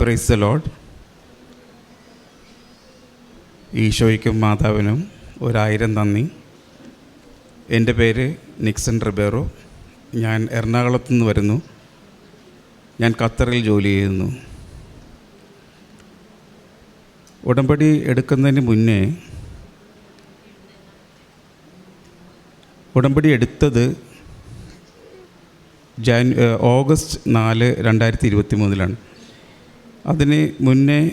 Price load ഈശോയ്ക്കും മാതാവിനും ഒരായിരം നന്ദി. എന്റെ പേര് നിക്സൺ റിബേറോ. ഞാൻ എറണാകുളത്തു നിന്ന് വരുന്നു. ഞാൻ ഖത്തറിൽ ജോലി ചെയ്യുന്നു. ഉടമ്പടി എടുക്കുന്നതിന് മുന്നേ ഉടമ്പടി എടുത്തത് ജാൻ ഓഗസ്റ്റ് നാല് രണ്ടായിരത്തി ഇരുപത്തി മൂന്നിലാണ് അതിന് മുന്നേ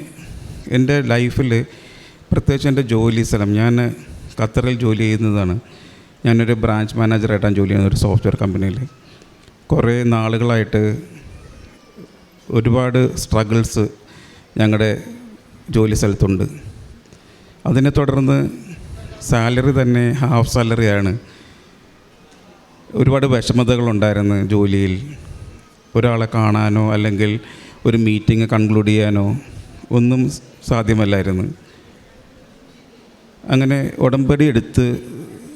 എന്റെ ലൈഫിൽ പ്രത്യേകിച്ച് എന്റെ ജോലി സ്ഥലം ഞാൻ ഖത്തറിൽ ജോലി ചെയ്യുന്നതാണ്. ഞാനൊരു ബ്രാഞ്ച് മാനേജറായിട്ടാണ് ജോലി ചെയ്യുന്നത് ഒരു സോഫ്റ്റ്വെയർ കമ്പനിയിൽ. കുറേ നാളുകളായിട്ട് ഒരുപാട് സ്ട്രഗിൾസ് ഞങ്ങളുടെ ജോലി സ്ഥലത്തുണ്ട്. അതിനെ തുടർന്ന് സാലറി തന്നെ ഹാഫ് സാലറിയാണ് ഒരുപാട് വിഷമതകളുണ്ടായിരുന്നു ജോലിയിൽ. ഒരാളെ കാണാനോ അല്ലെങ്കിൽ ഒരു മീറ്റിംഗ് കൺക്ലൂഡ് ചെയ്യാനോ ഒന്നും സാധ്യമല്ലായിരുന്നു. അങ്ങനെ ഉടമ്പടി എടുത്ത്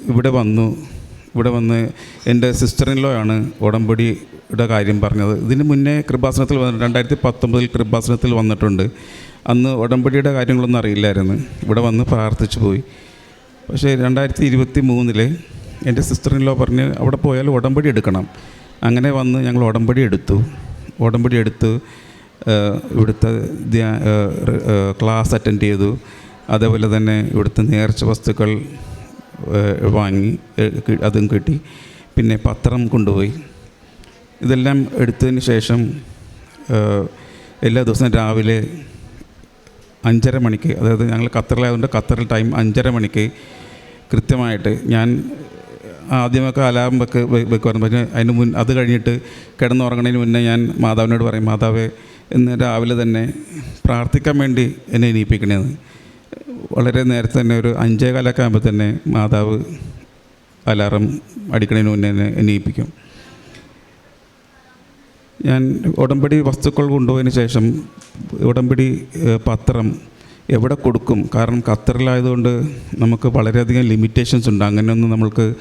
ഇവിടെ വന്നു. ഇവിടെ വന്ന് എന്റെ സിസ്റ്ററിൻലോ ആണ് ഉടമ്പടിയുടെ കാര്യം പറഞ്ഞത്. ഇതിന് മുന്നേ കൃപാസനത്തിൽ വന്നു രണ്ടായിരത്തി പത്തൊമ്പതിൽ കൃപാസനത്തിൽ വന്നിട്ടുണ്ട്. അന്ന് ഉടമ്പടിയുടെ കാര്യങ്ങളൊന്നും അറിയില്ലായിരുന്നു. ഇവിടെ വന്ന് പ്രാർത്ഥിച്ചു പോയി. പക്ഷേ രണ്ടായിരത്തി ഇരുപത്തി മൂന്നിൽ എന്റെ സിസ്റ്ററിൻലോ പറഞ്ഞ് അവിടെ പോയാൽ ഉടമ്പടി എടുക്കണം. അങ്ങനെ വന്ന് ഞങ്ങൾ ഉടമ്പടി എടുത്തു. ഉടമ്പടി എടുത്ത് ഇവിടുത്തെ ക്ലാസ് അറ്റൻഡ് ചെയ്തു. അതേപോലെ തന്നെ ഇവിടുത്തെ നേർച്ച വസ്തുക്കൾ വാങ്ങി അതും കിട്ടി. പിന്നെ പത്രം കൊണ്ടുപോയി. ഇതെല്ലാം എടുത്തതിന് ശേഷം എല്ലാ ദിവസവും രാവിലെ അഞ്ചര മണിക്ക് അതായത് ഞങ്ങൾ ഖത്തറിലായതുകൊണ്ട് ഖത്തറിൽ ടൈം അഞ്ചര മണിക്ക് കൃത്യമായിട്ട് ഞാൻ ആദ്യമൊക്കെ അലാറം വെക്ക് വെക്കുമായിരുന്നു. പക്ഷേ അതിന് മുൻ അത് കഴിഞ്ഞിട്ട് കിടന്നുറങ്ങണതിന് മുന്നേ ഞാൻ മാതാവിനോട് പറയും മാതാവേ ഇന്ന് രാവിലെ തന്നെ പ്രാർത്ഥിക്കാൻ വേണ്ടി എന്നെ എണീപ്പിക്കണേന്ന്. വളരെ നേരത്തെ തന്നെ ഒരു അഞ്ചേ കാലൊക്കെ ആകുമ്പോൾ തന്നെ മാതാവ് അലാറം അടിക്കണതിന് മുന്നേ എന്നെ എണീപ്പിക്കും. ഞാൻ ഉടമ്പടി വസ്തുക്കൾ കൊണ്ടുപോയതിന് ശേഷം ഉടമ്പടി പത്രം എവിടെ കൊടുക്കും? കാരണം ഖത്തറിലായതുകൊണ്ട് നമുക്ക് വളരെയധികം ലിമിറ്റേഷൻസ് ഉണ്ട്. അങ്ങനെയൊന്നും നമ്മൾക്ക്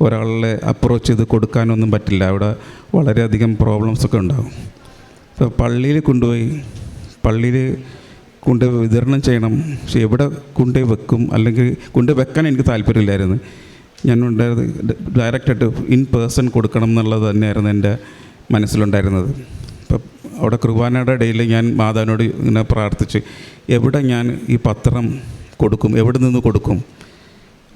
ഒരാളെ അപ്രോച്ച് ചെയ്ത് കൊടുക്കാനൊന്നും പറ്റില്ല. അവിടെ വളരെയധികം പ്രോബ്ലംസൊക്കെ ഉണ്ടാകും പള്ളിയിൽ കൊണ്ടുപോയി പള്ളിയിൽ കൊണ്ട് വിതരണം ചെയ്യണം. പക്ഷെ എവിടെ കൊണ്ടുപോയി വെക്കും? അല്ലെങ്കിൽ കൊണ്ടുപോയി വെക്കാൻ എനിക്ക് താല്പര്യമില്ലായിരുന്നു. ഞാൻ ഉണ്ടായത് ഡയറക്റ്റായിട്ട് ഇൻ പേഴ്സൺ കൊടുക്കണം എന്നുള്ളത് തന്നെയായിരുന്നു എന്റെ മനസ്സിലുണ്ടായിരുന്നത്. അപ്പം അവിടെ കുർബാനയുടെ ഇടയിൽ ഞാൻ മാതാവിനോട് ഇങ്ങനെ പ്രാർത്ഥിച്ച് എവിടെ ഞാൻ ഈ പത്രം കൊടുക്കും? എവിടെ നിന്ന് കൊടുക്കും?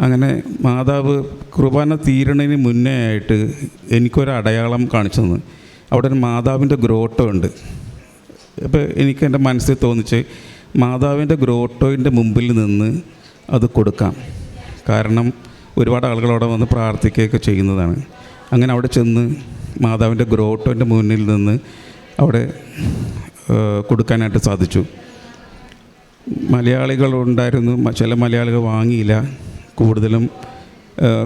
അങ്ങനെ മാതാവ് കുർബാന തീരണതിന് മുന്നേ ആയിട്ട് എനിക്കൊരു അടയാളം കാണിച്ചു തന്നു. അവിടെ ഒരു മാതാവിന്റെ ഗ്രോട്ടോ ഉണ്ട് അപ്പോൾ എനിക്ക് എന്റെ മനസ്സിൽ തോന്നിച്ച് മാതാവിന്റെ ഗ്രോട്ടോയിന്റെ മുമ്പിൽ നിന്ന് അത് കൊടുക്കാം. കാരണം ഒരുപാട് ആളുകൾ അവിടെ വന്ന് പ്രാർത്ഥിക്കുകയൊക്കെ ചെയ്യുന്നതാണ്. അങ്ങനെ അവിടെ ചെന്ന് മാതാവിന്റെ ഗ്രോട്ടോന്റെ മുന്നിൽ നിന്ന് അവിടെ കൊടുക്കാനായിട്ട് സാധിച്ചു. മലയാളികൾ ഉണ്ടായിരുന്നു ചില മലയാളികൾ വാങ്ങിയില്ല. കൂടുതലും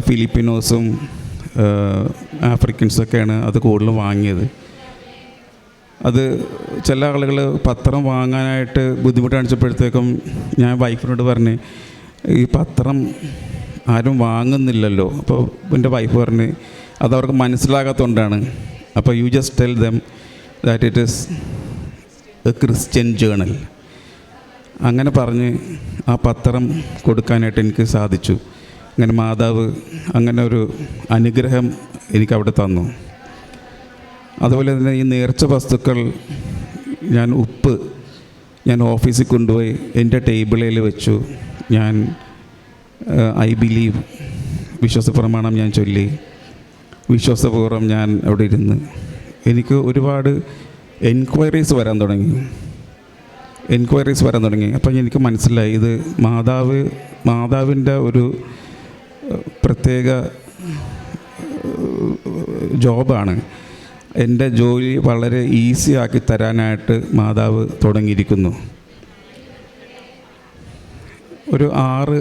ഫിലിപ്പിനോസും ആഫ്രിക്കൻസൊക്കെയാണ് അത് കൂടുതലും വാങ്ങിയത്. അത് ചില ആളുകൾ പത്രം വാങ്ങാനായിട്ട് ബുദ്ധിമുട്ട് കാണിച്ചപ്പോഴത്തേക്കും ഞാൻ വൈഫിനോട് പറഞ്ഞ് ഈ പത്രം ആരും വാങ്ങുന്നില്ലല്ലോ. അപ്പോൾ എന്റെ വൈഫ് പറഞ്ഞ് അത് അവർക്ക് മനസ്സിലാകാത്തതുകൊണ്ടാണ് അപ്പോൾ you just tell them that it is a Christian journal അങ്ങനെ പറഞ്ഞ് ആ പത്രം കൊടുക്കാനായിട്ട് എനിക്ക് സാധിച്ചു. അങ്ങനെ മാതാവ് അങ്ങനെ ഒരു അനുഗ്രഹം എനിക്കവിടെ തന്നു. അതുപോലെ തന്നെ ഈ നേർച്ച വസ്തുക്കൾ ഞാൻ ഉപ്പ് ഞാൻ ഓഫീസിൽ കൊണ്ടുപോയി എന്റെ ടേബിളിൽ വെച്ചു. ഞാൻ ഐ ബിലീവ് വിശ്വാസപ്രമാണം ഞാൻ ചൊല്ലി. വിശ്വാസപൂർവം ഞാൻ അവിടെ ഇരുന്ന് എനിക്ക് ഒരുപാട് എൻക്വയറീസ് വരാൻ തുടങ്ങി. എൻക്വയറീസ് വരാൻ തുടങ്ങി. അപ്പം എനിക്ക് മനസ്സിലായി ഇത് മാതാവ് മാതാവിന്റെ ഒരു പ്രത്യേക ജോബാണ്. എന്റെ ജോലി വളരെ ഈസി ആക്കി തരാനായിട്ട് മാതാവ് തുടങ്ങിയിരിക്കുന്നു. ഒരു ആറ്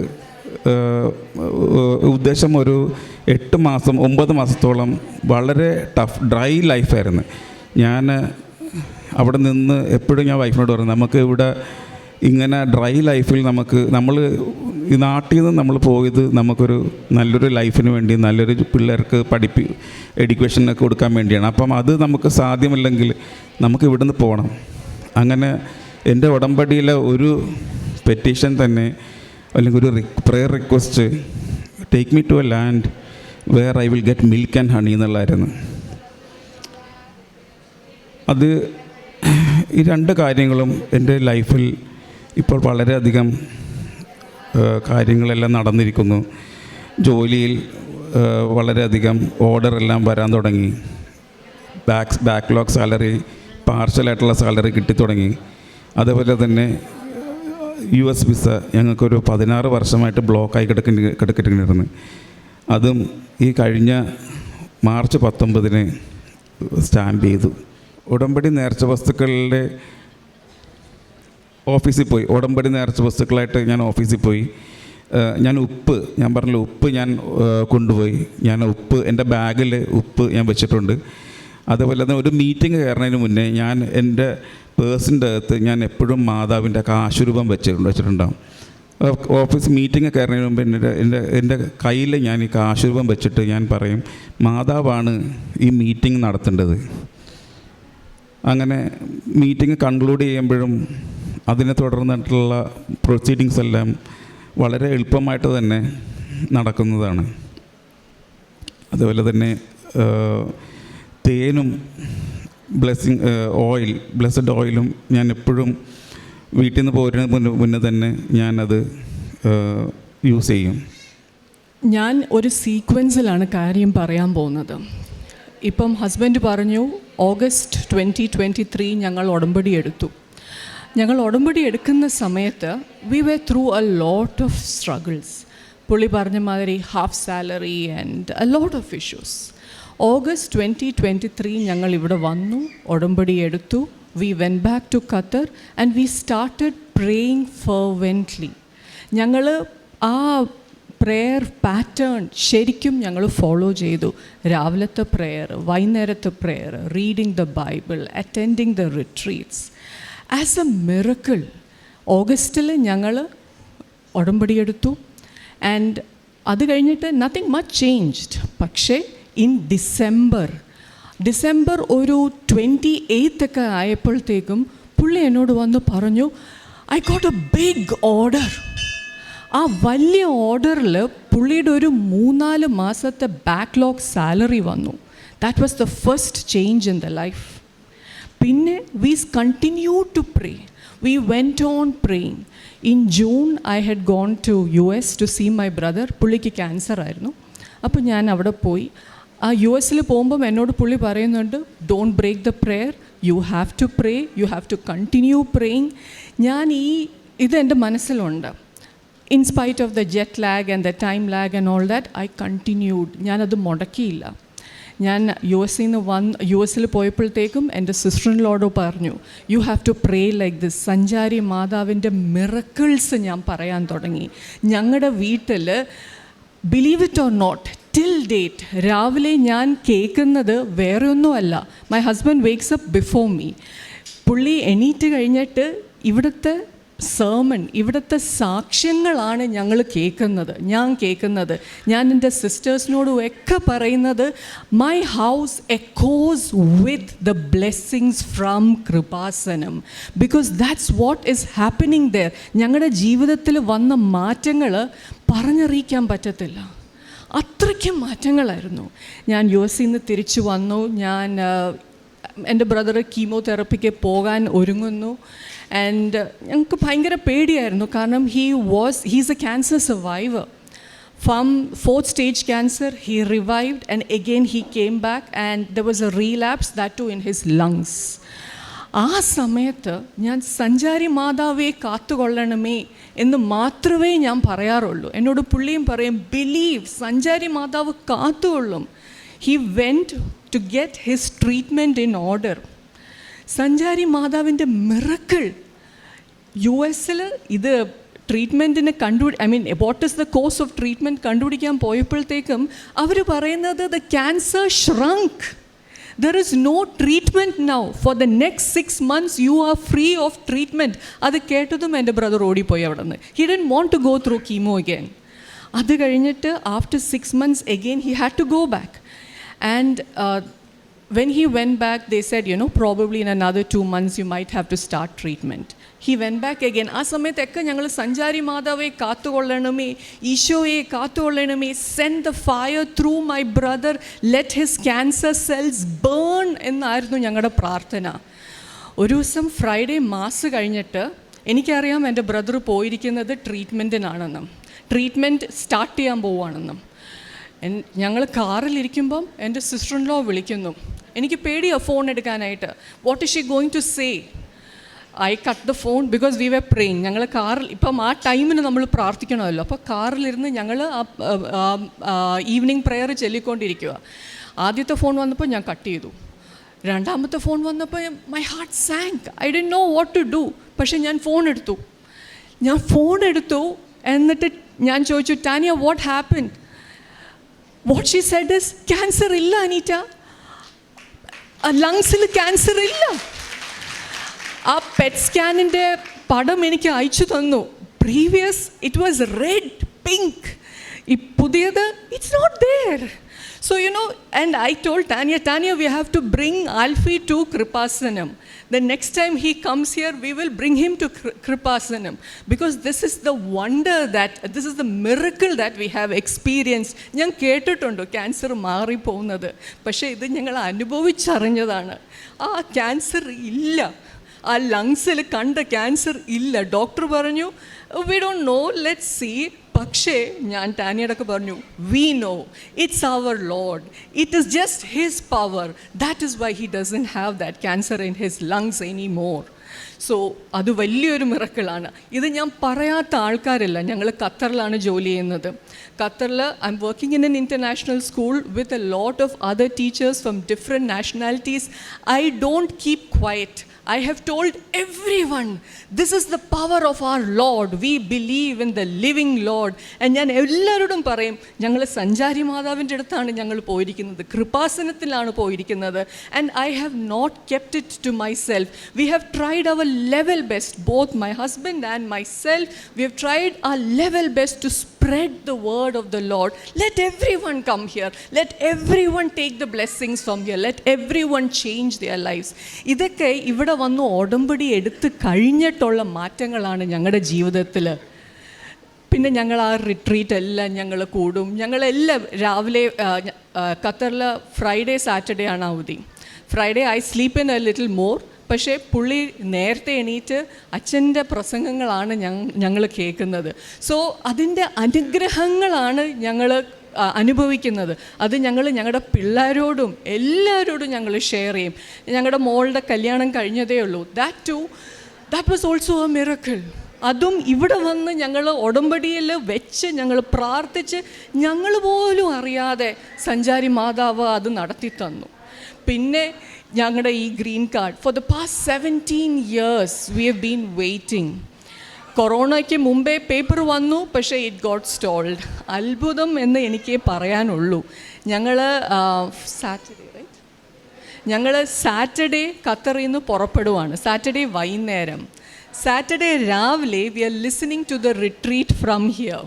ഉദ്ദേശം ഒരു എട്ട് മാസം ഒമ്പത് മാസത്തോളം വളരെ ടഫ് ഡ്രൈ ലൈഫായിരുന്നു. ഞാൻ അവിടെ നിന്ന് എപ്പോഴും ഞാൻ വൈഫിനോട് പറഞ്ഞു നമുക്ക് ഇവിടെ ഇങ്ങനെ ഡ്രൈ ലൈഫിൽ നമുക്ക് നമ്മൾ ഈ നാട്ടിൽ നിന്ന് നമ്മൾ പോയത് നമുക്കൊരു നല്ലൊരു ലൈഫിന് വേണ്ടി നല്ലൊരു പിള്ളേർക്ക് പഠിപ്പ് എഡ്യൂക്കേഷനൊക്കെ കൊടുക്കാൻ വേണ്ടിയാണ്. അപ്പം അത് നമുക്ക് സാധ്യമല്ലെങ്കിൽ നമുക്ക് ഇവിടുന്ന് പോകണം അങ്ങനെ എന്റെ ഉടമ്പടിയിലെ ഒരു പെറ്റീഷൻ തന്നെ അല്ലെങ്കിൽ ഒരു prayer request take me to a land where I will get milk and honey എന്നുള്ളതായിരുന്നു. അത് ഈ രണ്ട് കാര്യങ്ങളും എന്റെ ലൈഫിൽ ഇപ്പോൾ വളരെയധികം കാര്യങ്ങളെല്ലാം നടന്നിരിക്കുന്നു. ജോലിയിൽ വളരെയധികം ഓർഡർ എല്ലാം വരാൻ തുടങ്ങി. ബാക്ക് ബാക്ക്ലോഗ് സാലറി പാർഷ്യലായിട്ടുള്ള സാലറി കിട്ടിത്തുടങ്ങി അതുപോലെ തന്നെ യു എസ് വിസ ഞങ്ങൾക്കൊരു പതിനാറ് വർഷമായിട്ട് ബ്ലോക്കായി കിടക്കേണ്ടി കിടക്കിട്ടിരുന്നു അതും ഈ കഴിഞ്ഞ മാർച്ച് പത്തൊമ്പതിന് സ്റ്റാമ്പ് ചെയ്തു. ഉടമ്പടി നേർച്ച വസ്തുക്കളുടെ ഓഫീസിൽ പോയി. ഉടമ്പടി നേർച്ച വസ്തുക്കളായിട്ട് ഞാൻ ഓഫീസിൽ പോയി. ഞാൻ ഉപ്പ് ഞാൻ പറഞ്ഞില്ല ഉപ്പ് ഞാൻ കൊണ്ടുപോയി. ഞാൻ ഉപ്പ് എന്റെ ബാഗിൽ ഉപ്പ് ഞാൻ വെച്ചിട്ടുണ്ട്. അതുപോലെ തന്നെ ഒരു മീറ്റിംഗ് കയറുന്നതിന് മുന്നേ ഞാൻ എന്റെ പേഴ്സിന്റെ അകത്ത് ഞാൻ എപ്പോഴും മാതാവിന്റെ കാശുരൂപം വെച്ചിട്ടുണ്ട് വെച്ചിട്ടുണ്ടാകും ഓഫീസ് മീറ്റിംഗ് കയറുന്നതിന് മുമ്പ് എന്റെ എന്റെ എന്റെ കയ്യിൽ ഞാൻ ഈ കാശുരൂപം വെച്ചിട്ട് ഞാൻ പറയും മാതാവാണ് ഈ മീറ്റിംഗ് നടത്തേണ്ടത്. അങ്ങനെ മീറ്റിംഗ് കൺക്ലൂഡ് ചെയ്യുമ്പോഴും അതിനെ തുടർന്നിട്ടുള്ള പ്രൊസീഡിങ്സ് എല്ലാം വളരെ എളുപ്പമായിട്ട് തന്നെ നടക്കുന്നതാണ്. അതുപോലെ തന്നെ തേനും ബ്ലെസ്സിങ് ഓയിൽ ബ്ലെസ്ഡ് ഓയിലും ഞാൻ എപ്പോഴും വീട്ടിൽ നിന്ന് പോരുന്ന മുന്നേ മുന്നേ തന്നെ ഞാനത് യൂസ് ചെയ്യും. ഞാൻ ഒരു സീക്വൻസിലാണ് കാര്യം പറയാൻ പോകുന്നത്. ഇപ്പം ഹസ്ബൻഡ് പറഞ്ഞു ഓഗസ്റ്റ് ട്വന്റി ട്വന്റി ത്രീ ഞങ്ങൾ ഉടമ്പടി എടുത്തു. ഞങ്ങൾ ഉടമ്പടി എടുക്കുന്ന സമയത്ത് വി വെ through a lot of struggles പുള്ളി പറഞ്ഞ മാതിരി half salary and a lot of issues August twenty twenty three ഞങ്ങൾ ഇവിടെ വന്നു ഉടമ്പടി എടുത്തു. We went back to Qatar and we started praying fervently ഞങ്ങൾ ആ പ്രെയർ പാറ്റേൺ ശരിക്കും ഞങ്ങൾ ഫോളോ ചെയ്തു. രാവിലത്തെ പ്രെയർ വൈകുന്നേരത്തെ prayer reading the Bible attending the retreats as a miracle ഓഗസ്റ്റിൽ ഞങ്ങൾ ഉടമ്പടിയെടുത്തു. ആൻഡ് അത് കഴിഞ്ഞിട്ട് നത്തിങ് മച്ച് ചേഞ്ച്ഡ് പക്ഷേ ഇൻ ഡിസംബർ ഡിസംബർ ഒരു ട്വന്റി എയ്ത്ത് ഒക്കെ ആയപ്പോഴത്തേക്കും പുള്ളി എന്നോട് വന്ന് പറഞ്ഞു I got a big order ആ വലിയ ഓർഡറിൽ പുള്ളിയുടെ ഒരു മൂന്നാൽ മാസത്തെ ബാക്ക്ലോഗ് സാലറി വന്നു. That was the first change in the life പിന്നെ we continue to pray we went on praying in June I had gone to U S to see my brother പുള്ളിക്ക് ക്യാൻസർ ആയിരുന്നു. അപ്പോൾ ഞാൻ അവിടെ പോയി. ആ U എസിൽ പോകുമ്പം എന്നോട് പുള്ളി പറയുന്നുണ്ട് don't break the prayer you have to pray you have to continue praying ഞാൻ ഈ ഇത് എന്റെ മനസ്സിലുണ്ട്. In spite of the jet lag and the time lag and all that I continued ഞാനത് മുടക്കിയില്ല. ഞാൻ യു എസിൽ നിന്ന് വന്ന് യു എസിൽ പോയപ്പോഴത്തേക്കും എന്റെ സിസ്റ്ററിനോട് പറഞ്ഞു you have to pray like this സഞ്ചാരി മാതാവിന്റെ മിറക്കിൾസ് ഞാൻ പറയാൻ തുടങ്ങി. ഞങ്ങളുടെ വീട്ടിൽ believe it or not till date രാവിലെ ഞാൻ കേൾക്കുന്നത് വേറെ ഒന്നുമല്ല my husband wakes up before me പുള്ളി എണീറ്റ് കഴിഞ്ഞിട്ട് ഇവിടുത്തെ സേമൺ ഇവിടുത്തെ സാക്ഷ്യങ്ങളാണ് ഞങ്ങൾ കേൾക്കുന്നത്. ഞാൻ കേൾക്കുന്നത്. ഞാൻ എന്റെ സിസ്റ്റേഴ്സിനോടും ഒക്കെ പറയുന്നത് my house echoes with the blessings from Kripasanam. Because that's what is happening there ഞങ്ങളുടെ ജീവിതത്തിൽ വന്ന മാറ്റങ്ങൾ പറഞ്ഞറിയിക്കാൻ പറ്റത്തില്ല. അത്രയ്ക്കും മാറ്റങ്ങളായിരുന്നു. ഞാൻ യു എസിൽ നിന്ന് തിരിച്ചു വന്നു. ഞാൻ എന്റെ ബ്രദർ കീമോതെറപ്പിക്ക് പോകാൻ ഒരുങ്ങുന്നു. ആൻഡ് ഞങ്ങൾക്ക് ഭയങ്കര പേടിയായിരുന്നു. കാരണം he was he's a cancer survivor from fourth stage cancer he revived and again he came back and the was a relapse that too in his lungs ആ സമയത്ത് ഞാൻ സഞ്ചാരി മാതാവെ കാത്തുകൊള്ളണമേ എന്ന് മാത്രമേ ഞാൻ പറയാറുള്ളൂ. എന്നോട് പുള്ളിയും പറയും ബിലീവ് സഞ്ചാരി മാതാവ് കാത്തുകൊള്ളും. He went to get his treatment in order സഞ്ചാരി മാതാവിന്റെ മിറക്കിൾ. യു എസിൽ ഇത് ട്രീറ്റ്മെന്റിന് കണ്ടു I mean what is the course of treatment കണ്ടുപിടിക്കാൻ പോയപ്പോഴത്തേക്കും അവർ പറയുന്നത് the cancer shrunk there is no treatment now for the next six months you are free of treatment അത് കേട്ടതും എന്റെ ബ്രദർ ഓടിപ്പോയി അവിടെ നിന്ന് he didn't want to go through chemo again അത് കഴിഞ്ഞിട്ട് after six months again he had to go back and when he went back, they said, you know, probably in another two months you might have to start treatment. He went back again ആ സമയത്തൊക്കെ ഞങ്ങൾ സഞ്ചാരി മാതാവെ കാത്തുകൊള്ളണമേ ഈശോയെ കാത്തുകൊള്ളണമേ. Send the fire through my brother let his cancer cells burn എന്നായിരുന്നു ഞങ്ങളുടെ പ്രാർത്ഥന. ഒരു ദിവസം ഫ്രൈഡേ മാസ് കഴിഞ്ഞിട്ട് എനിക്കറിയാം എന്റെ ബ്രദർ പോയിരിക്കുന്നത് ട്രീറ്റ്മെന്റിനാണെന്നും. ട്രീറ്റ്മെന്റ് സ്റ്റാർട്ട് ചെയ്യാൻ പോവുകയാണെന്നും. ഞങ്ങൾ കാറിലിരിക്കുമ്പം എന്റെ സിസ്റ്റർ ഇൻ ലോ വിളിക്കുന്നു. എനിക്ക് പേടിയാണ് ഫോൺ എടുക്കാനായിട്ട്. What is she going to say I cut the phone because we were praying ഞങ്ങൾ കാറിൽ ഇപ്പം ആ ടൈമിന് നമ്മൾ പ്രാർത്ഥിക്കണമല്ലോ. അപ്പോൾ കാറിലിരുന്ന് ഞങ്ങൾ ആ ഈവനിങ് പ്രെയർ ചൊല്ലിക്കൊണ്ടിരിക്കുക ആദ്യത്തെ ഫോൺ വന്നപ്പോൾ ഞാൻ കട്ട് ചെയ്തു. രണ്ടാമത്തെ ഫോൺ വന്നപ്പോൾ മൈ ഹാർട്ട് സാങ്ക് ഐ ഡി നോ വാട്ട് ടു ഡു പക്ഷേ ഞാൻ ഫോൺ എടുത്തു. ഞാൻ ഫോൺ എടുത്തു. എന്നിട്ട് ഞാൻ ചോദിച്ചു Tania what happen what she said is cancer ഇല്ല അനീറ്റ. ലങ്സിൽ ക്യാൻസർ ഇല്ല. ആ പെറ്റ് സ്കാനിന്റെ പടം എനിക്ക് അയച്ചു തന്നു. Previous it was red pink ഈ പുതിയത് it's not there so you know and I told Tania Tania we have to bring Alfie to Kripasanam the next time he comes here we will bring him to Kripasanam because this is the wonder that this is the miracle that we have experience ഞാൻ കേട്ടിട്ടുണ്ട് cancer മാറിപ്പോകുന്നത്. പക്ഷേ ഇത് ഞങ്ങൾ അനുഭവിച്ചറിഞ്ഞതാണ്. ആ cancer ഇല്ല. ആ ലങ്സിൽ കണ്ട cancer ഇല്ല. ഡോക്ടർ പറഞ്ഞു we don't know let see പക്ഷേ ഞാൻ ടാനിയടൊക്കെ പറഞ്ഞു we know it's our lord it is just his power that is why he doesn't have that cancer in his lungs any more so അത് വലിയൊരു മിറക്കിളാണ് ഇത് ഞാൻ പറയാത്ത ആൾക്കാരല്ല. ഞങ്ങൾ ഖത്തറിലാണ് ജോലി ചെയ്യുന്നത്. ഖത്തറിൽ I am working in an international school with a lot of other teachers from different nationalities I don't keep quiet I have told everyone, this is the power of our Lord. We believe in the living Lord. And ഞാൻ എല്ലാവരോടും പറയും ഞങ്ങൾ സഞ്ചാരി മാതാവിന്റെ അടുത്താണ് ഞങ്ങൾ പോയിരിക്കുന്നത് കൃപാസനത്തിലാണ് പോയിരിക്കുന്നത് and I have not kept it to myself we have tried our level best both my husband and myself we have tried our level best to spread the word of the Lord. Let everyone come here. Let everyone take the blessings from here. Let everyone change their lives. ഇതൊക്കെ ഇവിടെ വന്ന് ഉടമ്പടി എടുത്ത് കഴിഞ്ഞിട്ടുള്ള മാറ്റങ്ങളാണ് ഞങ്ങളുടെ ജീവിതത്തിൽ പിന്നെ ഞങ്ങൾ ആ റിട്രീറ്റ് എല്ലാം ഞങ്ങൾ കൂടും ഞങ്ങളെല്ലാം രാവിലെ ഖത്തറിൽ ഫ്രൈഡേ സാറ്റർഡേ ആണ് അവധി Friday I sleep in a little more പക്ഷേ പുള്ളി നേരത്തെ എണീറ്റ് അച്ഛന്റെ പ്രസംഗങ്ങളാണ് ഞങ്ങൾ കേൾക്കുന്നത്. സോ അതിന്റെ അനുഗ്രഹങ്ങളാണ് ഞങ്ങൾ അനുഭവിക്കുന്നത്. അത് ഞങ്ങൾ ഞങ്ങളുടെ പിള്ളേരോടും എല്ലാവരോടും ഞങ്ങൾ ഷെയർ ചെയ്യും. ഞങ്ങളുടെ മോളുടെ കല്യാണം കഴിഞ്ഞതേ ഉള്ളൂ. That too that was also a miracle അതും ഇവിടെ വന്ന് ഞങ്ങൾ ഉടമ്പടിയിൽ വെച്ച് ഞങ്ങൾ പ്രാർത്ഥിച്ച് ഞങ്ങൾ പോലും അറിയാതെ സഞ്ചാരി മാതാവ് അത് നടത്തി തന്നു പിന്നെ ഞങ്ങളുടെ ഈ green card. For the past seventeen years we have been waiting കൊറോണയ്ക്ക് മുമ്പേ പേപ്പർ വന്നു പക്ഷേ ഇറ്റ് ഗോട്ട് സ്റ്റോൾഡ് അത്ഭുതം എന്ന് എനിക്ക് പറയാനുള്ളൂ. ഞങ്ങൾ സാറ്റർഡേ റൈറ്റ് ഞങ്ങൾ സാറ്റർഡേ ഖത്തറിൽ നിന്ന് പുറപ്പെടുവാണ്. സാറ്റർഡേ വൈകുന്നേരം. സാറ്റർഡേ രാവിലെ we are listening to the retreat from here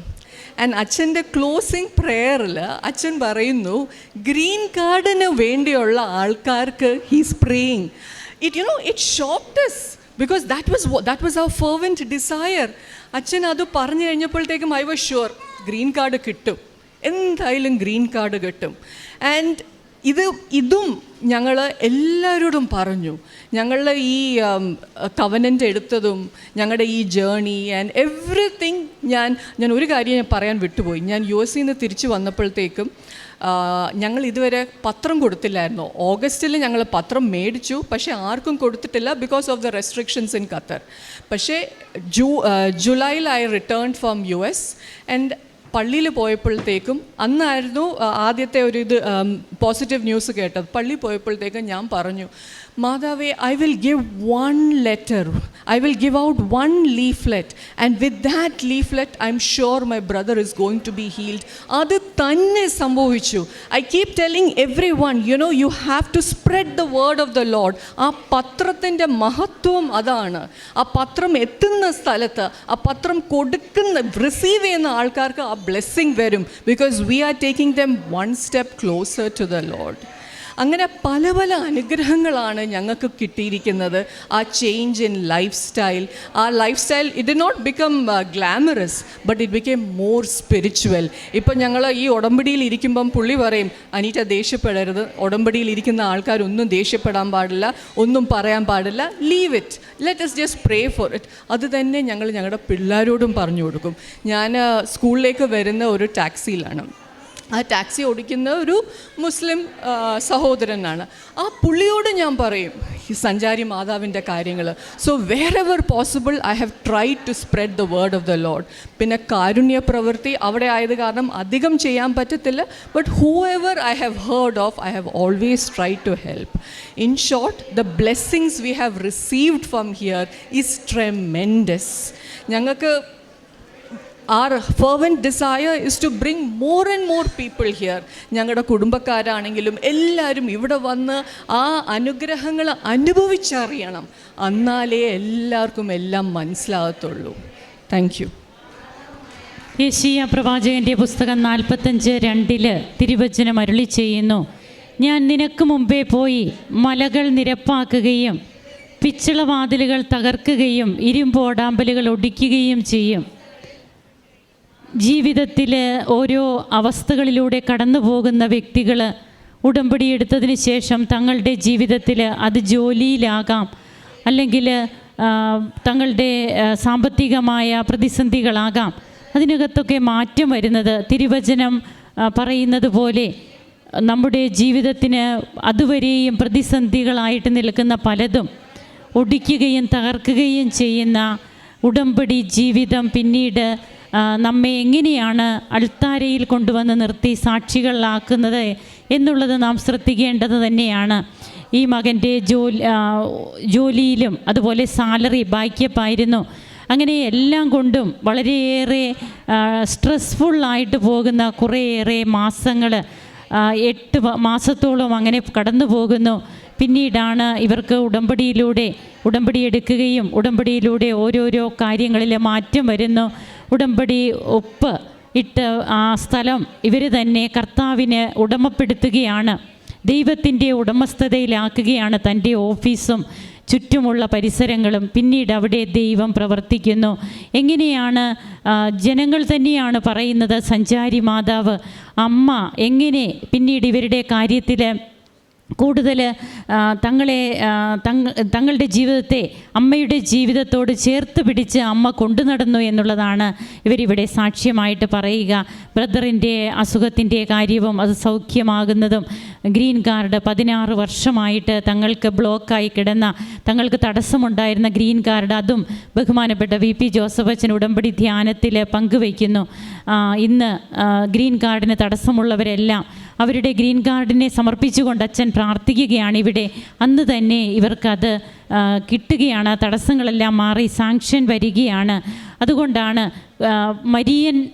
and അച്ഛന്റെ ക്ലോസിങ് പ്രെയറിൽ അച്ഛൻ പറയുന്നു ഗ്രീൻ കാർഡിന് വേണ്ടിയുള്ള ആൾക്കാർക്ക് he's praying it you know it ഷോപ്റ്റസ് because that was that was our fervent desire അച്ഛൻ അത് പറഞ്ഞു കഴിഞ്ഞപ്പോഴത്തേക്കും I was sure green card കിട്ടും. എന്തായാലും ഗ്രീൻ കാർഡ് കിട്ടും. ആൻഡ് ഇത് ഇതും ഞങ്ങൾ എല്ലാവരോടും പറഞ്ഞു. ഞങ്ങളുടെ ഈ കവനന്റ് എടുത്തതും ഞങ്ങളുടെ ഈ ജേണി ആൻഡ് എവറിത്തിങ് ഞാൻ ഞാൻ ഒരു കാര്യം ഞാൻ പറയാൻ വിട്ടുപോയി. ഞാൻ യു എസിൽ നിന്ന് തിരിച്ചു വന്നപ്പോഴത്തേക്കും ഞങ്ങൾ ഇതുവരെ പത്രം കൊടുത്തില്ലായിരുന്നു. ഓഗസ്റ്റിൽ ഞങ്ങൾ പത്രം മേടിച്ചു. പക്ഷേ ആർക്കും കൊടുത്തിട്ടില്ല because of the restrictions in Qatar പക്ഷേ ജൂ ജൂലൈയിൽ I return from U S and പള്ളിയിൽ പോയപ്പോഴത്തേക്കും അന്നായിരുന്നു ആദ്യത്തെ ഒരു ഇത് പോസിറ്റീവ് ന്യൂസ് കേട്ടത്. പള്ളി പോയപ്പോഴത്തേക്കും ഞാൻ പറഞ്ഞു മാതാവേ I will give one letter I will give out one leaflet and with that leaflet I am sure my brother is going to be healed അത് തന്നെ സംഭവിച്ചു. I keep telling everyone you know you have to spread the word of the lord ആ പത്രത്തിന്റെ മഹത്വം അതാണ്. ആ പത്രം എത്തുന്ന സ്ഥലത്ത് ആ പത്രം കൊടുക്കുന്ന റിസീവ് ചെയ്യുന്ന ആൾക്കാർക്ക് ആ ബ്ലെസ്സിങ് വരും. Because we are taking them one step closer to the lord അങ്ങനെ പല പല അനുഗ്രഹങ്ങളാണ് ഞങ്ങൾക്ക് കിട്ടിയിരിക്കുന്നത്. ആ ചേഞ്ച് ഇൻ ലൈഫ് സ്റ്റൈൽ ആ lifestyle it not become glamorous but it become more spiritual ഇപ്പം ഞങ്ങൾ ഈ ഉടമ്പടിയിൽ ഇരിക്കുമ്പം പുള്ളി പറയും അനീറ്റ ദേഷ്യപ്പെടരുത്. ഉടമ്പടിയിൽ ഇരിക്കുന്ന ആൾക്കാരൊന്നും ദേഷ്യപ്പെടാൻ പാടില്ല ഒന്നും പറയാൻ പാടില്ല. Leave it let's just pray for it അത് തന്നെ ഞങ്ങൾ ഞങ്ങളുടെ പിള്ളേരോടും പറഞ്ഞു കൊടുക്കും. ഞാൻ സ്കൂളിലേക്ക് വരുന്ന ഒരു ടാക്സിയിലാണ്. ആ ടാക്സി ഓടിക്കുന്ന ഒരു മുസ്ലിം സഹോദരനാണ്. ആ പുള്ളിയോട് ഞാൻ പറയും ഈ സഞ്ചാരി മാതാവിന്റെ കാര്യങ്ങൾ so wherever possible I have try to spread the word of the lord പിന്നെ കാരുണ്യ പ്രവൃത്തി അവിടെ ആയത് കാരണം അധികം ചെയ്യാൻ പറ്റത്തില്ല. But whoever I have heard of I have always try to help in short the blessings we have received from here is tremendous ഞങ്ങൾക്ക് our fervent desire is to bring more and more people here ഞങ്ങളുടെ കുടുംബക്കാരാണെങ്കിലും എല്ലാവരും ഇവിടെ വന്ന് ആ അനുഗ്രഹങ്ങൾ അനുഭവിച്ചറിയണം. എന്നാലേ എല്ലാവർക്കും എല്ലാം മനസ്സിലാകത്തുള്ളൂ. താങ്ക് യു യേശീയ പ്രവാചകന്റെ പുസ്തകം നാൽപ്പത്തഞ്ച് രണ്ടിൽ തിരുവചനം അരുളി ചെയ്യുന്നു. ഞാൻ നിനക്ക് മുമ്പേ പോയി മലകൾ നിരപ്പാക്കുകയും പിച്ചളവാതിലുകൾ തകർക്കുകയും ഇരുമ്പോടാമ്പലുകൾ ഒടിക്കുകയും ചെയ്യും. ജീവിതത്തിൽ ഓരോ അവസ്ഥകളിലൂടെ കടന്നു പോകുന്ന വ്യക്തികൾ ഉടമ്പടി എടുത്തതിന് ശേഷം തങ്ങളുടെ ജീവിതത്തിൽ അത് ജോലിയിലാകാം. അല്ലെങ്കിൽ തങ്ങളുടെ സാമ്പത്തികമായ പ്രതിസന്ധികളാകാം. അതിനകത്തൊക്കെ മാറ്റം വരുന്നത് തിരുവചനം പറയുന്നത് പോലെ നമ്മുടെ ജീവിതത്തിന് അതുവരെയും പ്രതിസന്ധികളായിട്ട് നിൽക്കുന്ന പലതും ഒടിക്കുകയും തകർക്കുകയും ചെയ്യുന്ന ഉടമ്പടി ജീവിതം പിന്നീട് നമ്മെ എങ്ങനെയാണ് അൾത്താരയിൽ കൊണ്ടുവന്ന് നിർത്തി സാക്ഷികളാക്കുന്നത് എന്നുള്ളത് നാം ശ്രദ്ധിക്കേണ്ടത് തന്നെയാണ്. ഈ മകന്റെ ജോലി ജോലിയിലും അതുപോലെ സാലറി ബാക്കിയപ്പായിരുന്നു. അങ്ങനെ എല്ലാം കൊണ്ടും വളരെയേറെ സ്ട്രെസ്ഫുള്ളായിട്ട് പോകുന്ന കുറേയേറെ മാസങ്ങൾ എട്ട് മാസത്തോളം അങ്ങനെ കടന്നു പോകുന്നു. പിന്നീടാണ് ഇവർക്ക് ഉടമ്പടിയിലൂടെ ഉടമ്പടി എടുക്കുകയും ഉടമ്പടിയിലൂടെ ഓരോരോ കാര്യങ്ങളിൽ മാറ്റം വരുന്നു. ഉടമ്പടി ഒപ്പ് ഇട്ട് ആ സ്ഥലം ഇവർ തന്നെ കർത്താവിന് ഉടമപ്പെടുത്തുകയാണ്. ദൈവത്തിന്റെ ഉടമസ്ഥതയിലാക്കുകയാണ് തന്റെ ഓഫീസും ചുറ്റുമുള്ള പരിസരങ്ങളും. പിന്നീട് അവിടെ ദൈവം പ്രവർത്തിക്കുന്നു. എങ്ങനെയാണ് ജനങ്ങൾ തന്നെയാണ് പറയുന്നത് സഞ്ചാരി മാതാവ് അമ്മ എങ്ങനെ പിന്നീട് ഇവരുടെ കാര്യത്തിൽ കൂടുതൽ തങ്ങളെ തങ് തങ്ങളുടെ ജീവിതത്തെ അമ്മയുടെ ജീവിതത്തോട് ചേർത്ത് പിടിച്ച് അമ്മ കൊണ്ടു നടന്നു എന്നുള്ളതാണ് ഇവരിവിടെ സാക്ഷ്യമായിട്ട് പറയുക. ബ്രദറിന്റെ അസുഖത്തിന്റെ കാര്യവും അത് സൗഖ്യമാകുന്നതും ഗ്രീൻ കാർഡ് പതിനാറ് വർഷമായിട്ട് തങ്ങൾക്ക് ബ്ലോക്കായി കിടന്ന തങ്ങൾക്ക് തടസ്സമുണ്ടായിരുന്ന ഗ്രീൻ കാർഡ് അതും ബഹുമാനപ്പെട്ട വി പി ജോസഫ് അച്ഛൻ ഉടമ്പടി ധ്യാനത്തിൽ പങ്കുവയ്ക്കുന്നു. ഇന്ന് ഗ്രീൻ കാർഡിന് തടസ്സമുള്ളവരെല്ലാം അവരുടെ ഗ്രീൻ കാർഡിനെ സമർപ്പിച്ചുകൊണ്ട് അച്ഛൻ പ്രാർത്ഥിക്കുകയാണ് ഇവിടെ. അന്ന് തന്നെ ഇവർക്കത് കിട്ടുകയാണ് തടസ്സങ്ങളെല്ലാം മാറി സാങ്ഷൻ വരികയാണ്. അതുകൊണ്ടാണ് മരിയൻ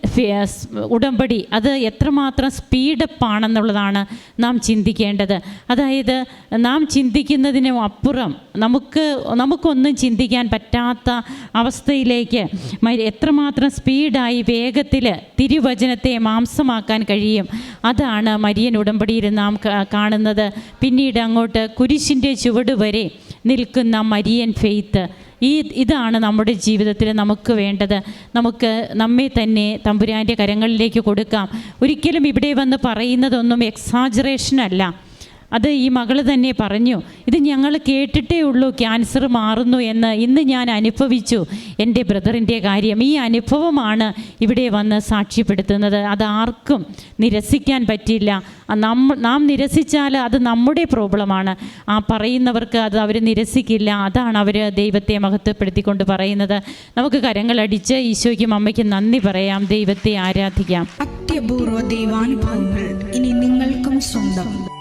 ഉടമ്പടി അത് എത്രമാത്രം സ്പീഡപ്പ് ആണെന്നുള്ളതാണ് നാം ചിന്തിക്കേണ്ടത്. അതായത് നാം ചിന്തിക്കുന്നതിനും അപ്പുറം നമുക്ക് നമുക്കൊന്നും ചിന്തിക്കാൻ പറ്റാത്ത അവസ്ഥയിലേക്ക് എത്രമാത്രം സ്പീഡായി വേഗത്തിൽ തിരുവചനത്തെ മാംസമാക്കാൻ കഴിയും. അതാണ് മരിയൻ ഉടമ്പടിയിൽ നാം കാണുന്നത്. പിന്നീട് അങ്ങോട്ട് കുരിശിന്റെ ചുവട് വരെ നിൽക്കുന്ന മരിയൻ ഫെയ്ത്ത്. ഈ ഇതാണ് നമ്മുടെ ജീവിതത്തിൽ നമുക്ക് വേണ്ടത്. നമുക്ക് നമ്മെ തന്നെ തമ്പുരാന്റെ കരങ്ങളിലേക്ക് കൊടുക്കാം. ഒരിക്കലും ഇവിടെ വന്ന് പറയുന്നതൊന്നും എക്സാജറേഷൻ അല്ല. അത് ഈ മകൾ തന്നെ പറഞ്ഞു ഇത് ഞങ്ങൾ കേട്ടിട്ടേ ഉള്ളൂ ക്യാൻസർ മാറുന്നു എന്ന്. ഇന്ന് ഞാൻ അനുഭവിച്ചു എന്റെ ബ്രദറിന്റെ കാര്യം. ഈ അനുഭവമാണ് ഇവിടെ വന്ന് സാക്ഷ്യപ്പെടുത്തുന്നത്. അത് ആർക്കും നിരസിക്കാൻ പറ്റില്ല നമ്മ നാം നിരസിച്ചാൽ അത് നമ്മുടെ പ്രോബ്ലമാണ്. ആ പറയുന്നവർക്ക് അത് അവർ നിരസിക്കില്ല. അതാണ് അവർ ദൈവത്തെ മഹത്വപ്പെടുത്തിക്കൊണ്ട് പറയുന്നത്. നമുക്ക് കരങ്ങളടിച്ച് ഈശോയ്ക്കും അമ്മയ്ക്കും നന്ദി പറയാം. ദൈവത്തെ ആരാധിക്കാം. അത്യപൂർവ ദൈവാനുഭവങ്ങൾ ഇനി നിങ്ങൾക്കും സ്വന്തം.